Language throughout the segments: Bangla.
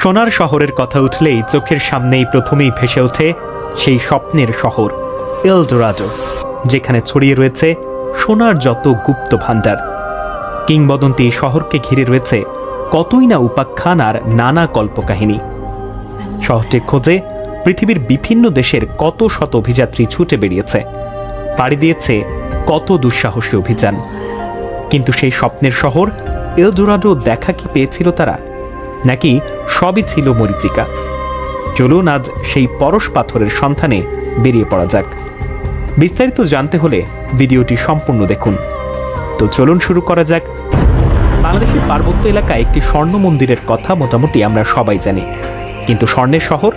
সোনার শহরের কথা উঠলেই চোখের সামনেই প্রথমেই ভেসে ওঠে সেই স্বপ্নের শহর, এলডোরাডো, যেখানে ছড়িয়ে রয়েছে সোনার যত গুপ্ত ভাণ্ডার। কিংবদন্তি শহরকে ঘিরে রয়েছে কতই না উপাখ্যান আর নানা কল্পকাহিনী। শহরটির খোঁজে পৃথিবীর বিভিন্ন দেশের কত শত অভিযাত্রী ছুটে বেরিয়েছে, পাড়ি দিয়েছে কত দুঃসাহসী অভিযান। কিন্তু সেই স্বপ্নের শহর, এলডোরাডো দেখা কি পেয়েছিল তারা? নাকি সবই ছিল মরিচিকা। চলুন আজ সেই পরশ পাথরের সন্ধানে বেরিয়ে পড়া যাক। বিস্তারিত জানতে হলে ভিডিওটি সম্পূর্ণ দেখুন। তো চলুন শুরু করা যাক। বাংলাদেশের পার্বত্য এলাকায় একটি স্বর্ণ মন্দিরের কথা মোটামুটি আমরা সবাই জানি। কিন্তু স্বর্ণের শহর?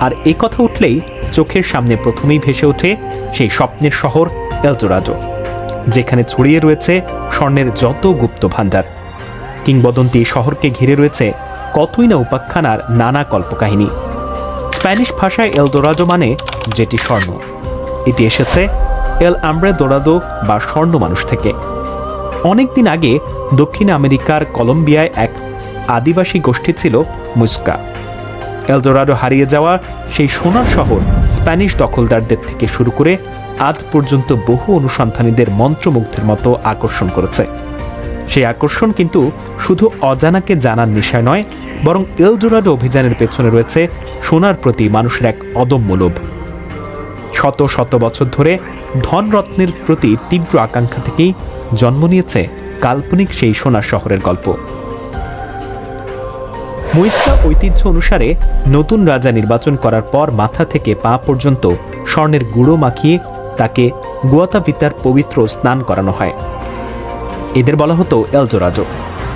আর এ কথা উঠলেই চোখের সামনে প্রথমেই ভেসে ওঠে সেই স্বপ্নের শহর এলজোরাজো যেখানে ছড়িয়ে রয়েছে স্বর্ণের যত গুপ্ত ভাণ্ডার। কিংবদন্তি শহরকে ঘিরে রয়েছে কতই না উপাখ্যান আর নানা কল্পকাহিনী। স্প্যানিশ ভাষায় এল দোরাজো মানে যেটি স্বর্ণ। এটি এসেছে এল আমব্রে দোরাদো বা স্বর্ণ মানুষ থেকে। অনেকদিন আগে দক্ষিণ আমেরিকার কলম্বিয়ায় এক আদিবাসী গোষ্ঠী ছিল মুস্কা। এলদোরাডো হারিয়ে যাওয়া সেই সোনার শহর স্প্যানিশ দখলদারদের থেকে শুরু করে আজ পর্যন্ত বহু অনুসন্ধানীদের মন্ত্রমুগ্ধের মতো আকর্ষণ করেছে। সেই আকর্ষণ কিন্তু শুধু অজানাকে জানার নেশায় নয়, বরং এলডোরাডো অভিযানের পেছনে রয়েছে সোনার প্রতি মানুষের এক অদম্য লোভ। শত শত বছর ধরে ধনরত্নের প্রতি তীব্র আকাঙ্ক্ষা থেকেই জন্ম নিয়েছে কাল্পনিক সেই সোনার শহরের গল্প। মুইস্কা ঐতিহ্য অনুসারে নতুন রাজা নির্বাচন করার পর মাথা থেকে পা পর্যন্ত স্বর্ণের গুঁড়ো মাখিয়ে তাকে গুয়াতাভিতার পবিত্র স্নান করানো হয়। এদের বলা হতো এলজোরাজো।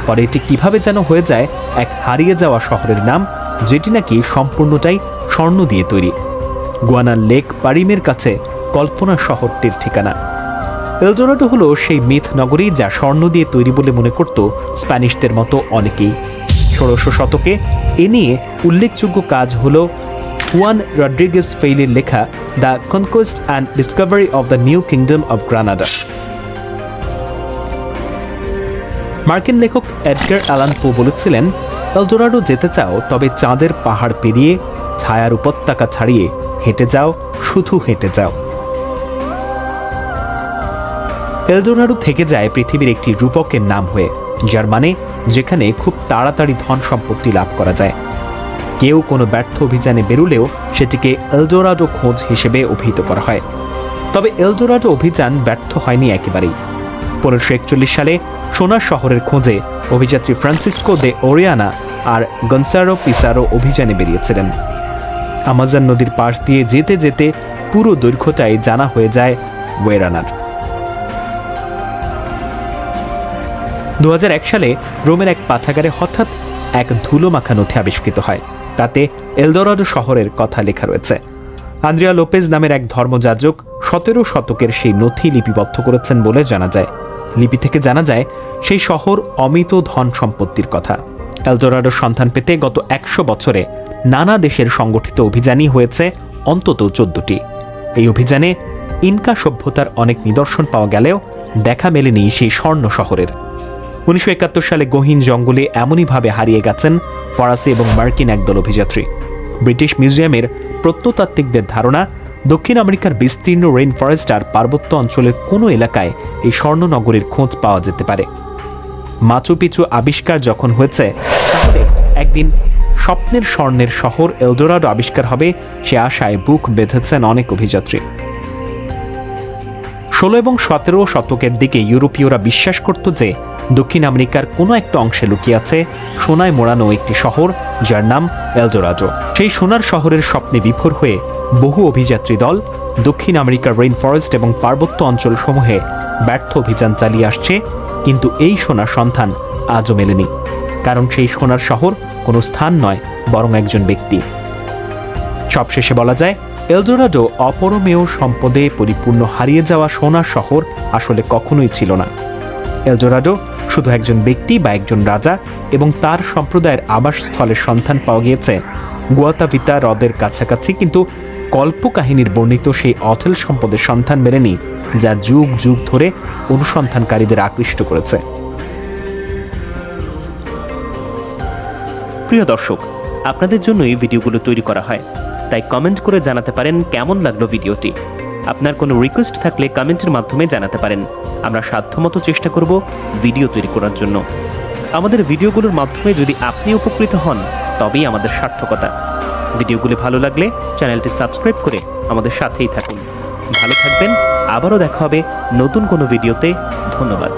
পরে এটি কীভাবে যেন হয়ে যায়, এক হারিয়ে যাওয়া শহরের নাম, যেটি নাকি সম্পূর্ণটাই স্বর্ণ দিয়ে তৈরি। গুয়ানার লেক পারিমের কাছে কল্পনা শহরটির ঠিকানা। এলজোরাডো হলো সেই মিথ নগরী যা স্বর্ণ দিয়ে তৈরি বলে মনে করত স্প্যানিশদের মতো অনেকেই। ষোড়শ শতকে এ নিয়ে উল্লেখযোগ্য কাজ হল হুয়ান রড্রিগেস ফেইলের লেখা the conquest and discovery of the new kingdom of Granada. মার্কিন লেখক এডগার অ্যালান পো বলেছিলেন, এলডোরাডো যেতে চাও, তবে চাঁদের পাহাড় পেরিয়ে ছায়ার উপত্যকা ছাড়িয়ে হেঁটে যাও, শুধু হেঁটে যাও। এলডোরাডো থেকে যায় পৃথিবীর একটি রূপকের নাম হয়ে, যার মানে যেখানে খুব তাড়াতাড়ি ধন সম্পত্তি লাভ করা যায়। কেউ কোনো ব্যর্থ অভিযানে বেরুলেও সেটিকে এলডোরাডো খোঁজ হিসেবে অভিহিত করা হয়। তবে এলডোরাডো অভিযান ব্যর্থ হয়নি একেবারেই। পনেরোশো একচল্লিশ সালে সোনার শহরের খোঁজে অভিযাত্রী ফ্রান্সিসকো দে ওরিয়ানা আর গনসারো পিসারো অভিযানে বেরিয়েছিলেন। আমাজন নদীর পাশ দিয়ে যেতে যেতে পুরো দৈর্ঘ্যটাই জানা হয়ে যায় ওয়েরানার। দু হাজার এক সালে রোমের এক পাঠাগারে হঠাৎ এক ধুলো মাখা নথি আবিষ্কৃত হয়। তাতে এলদোরাডো শহরের কথা লেখা রয়েছে। আন্দ্রিয়া লোপেজ নামের এক ধর্মযাজক সতেরো শতকের সেই নথি লিপিবদ্ধ করেছেন বলে জানা যায়। লিপি থেকে জানা যায়, সেই শহর অমিত ধন সম্পত্তির কথা। এলদোরাডোর সন্ধান পেতে গত একশো বছরে নানা দেশের সংগঠিত অভিযানই হয়েছে অন্তত চোদ্দটি। এই অভিযানে ইনকা সভ্যতার অনেক নিদর্শন পাওয়া গেলেও দেখা মেলেনি সেই স্বর্ণ শহরের। উনিশশো একাত্তর সালে গহীন জঙ্গলে এমনইভাবে হারিয়ে গেছেন ফরাসি এবং মার্কিন একদল অভিযাত্রী। ব্রিটিশ মিউজিয়ামের প্রত্নতাত্ত্বিকদের ধারণা দক্ষিণ আমেরিকার বিস্তীর্ণ রেইন ফরেস্ট আর পার্বত্য অঞ্চলের কোনো এলাকায় এই স্বর্ণনগরীর খোঁজ পাওয়া যেতে পারে। মাচু পিছু আবিষ্কার যখন হয়েছে, তাহলে একদিন স্বপ্নের স্বর্ণের শহর এলডোরাডো আবিষ্কার হবে সে আশায় বুক বেঁধেছেন অনেক অভিযাত্রী। ষোলো এবং সতেরো শতকের দিকে ইউরোপীয়রা বিশ্বাস করত যে দক্ষিণ আমেরিকার কোনো একটা অংশে লুকিয়ে আছে সোনায় মোড়ানো একটি শহর যার নাম এলজোরাজো সেই সোনার শহরের স্বপ্নে বিভোর হয়ে বহু অভিযাত্রী দল দক্ষিণ আমেরিকার রেইন ফরেস্ট এবং পার্বত্য অঞ্চলসমূহে ব্যর্থ অভিযান চালিয়ে আসছে, কিন্তু এই সোনার সন্ধান আজও মেলেনি। কারণ সেই সোনার শহর কোনো স্থান নয়, বরং একজন ব্যক্তি। সবশেষে বলা যায়, এলডোরাডো অপরমেয় সম্পদে পরিপূর্ণ হারিয়ে যাওয়া সোনার শহর আসলে কখনোই ছিল না। এলডোরাডো শুধু একজন ব্যক্তি বা একজন রাজা এবং তার সম্প্রদায়ের আবাসস্থলের সন্ধান পাওয়া গিয়েছে। গুয়াতাভিতা হ্রদের কাছাকাছি, কিন্তু কল্পকাহিনীর বর্ণিত সেই অচল সম্পদের সন্ধান মেলেনি, যা যুগ যুগ ধরে অনুসন্ধানকারীদের আকৃষ্ট করেছে। প্রিয় দর্শক, আপনাদের জন্যই ভিডিওগুলো তৈরি করা হয়, তাই কমেন্ট করে জানাতে পারেন কেমন লাগল ভিডিওটি। আপনার কোনো রিকোয়েস্ট থাকলে কমেন্টের মাধ্যমে জানাতে পারেন। আমরা সাধ্যমতো চেষ্টা করব ভিডিও তৈরি করার জন্য। আমাদের ভিডিওগুলোর মাধ্যমে যদি আপনি উপকৃত হন, তবেই আমাদের সার্থকতা। ভিডিওগুলি ভালো লাগলে চ্যানেলটি সাবস্ক্রাইব করে আমাদের সাথেই থাকুন। ভালো থাকবেন, আবারও দেখা হবে নতুন কোনো ভিডিওতে। ধন্যবাদ।